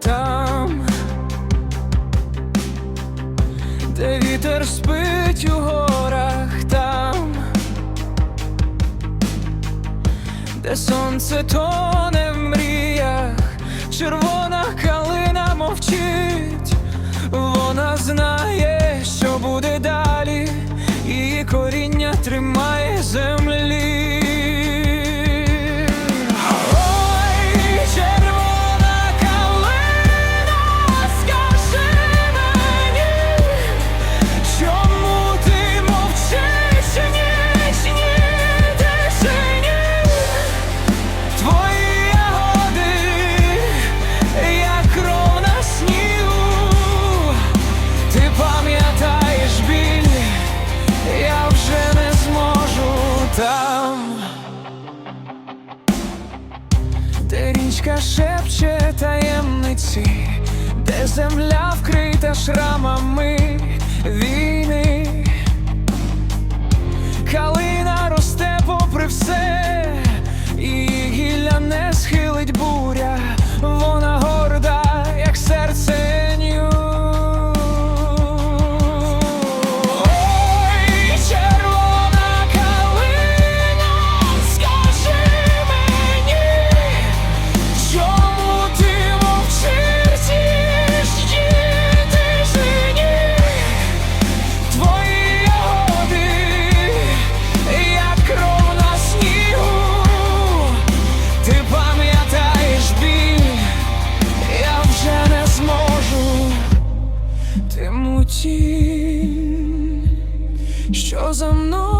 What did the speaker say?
там, де вітер спить у горах там, де сонце тоне в мріях, червона калина мовчить, вона знає, що буде далі, її коріння тримає. Там. Де річка шепче таємниці, де земля вкрита шрамами війни. Ти що за мною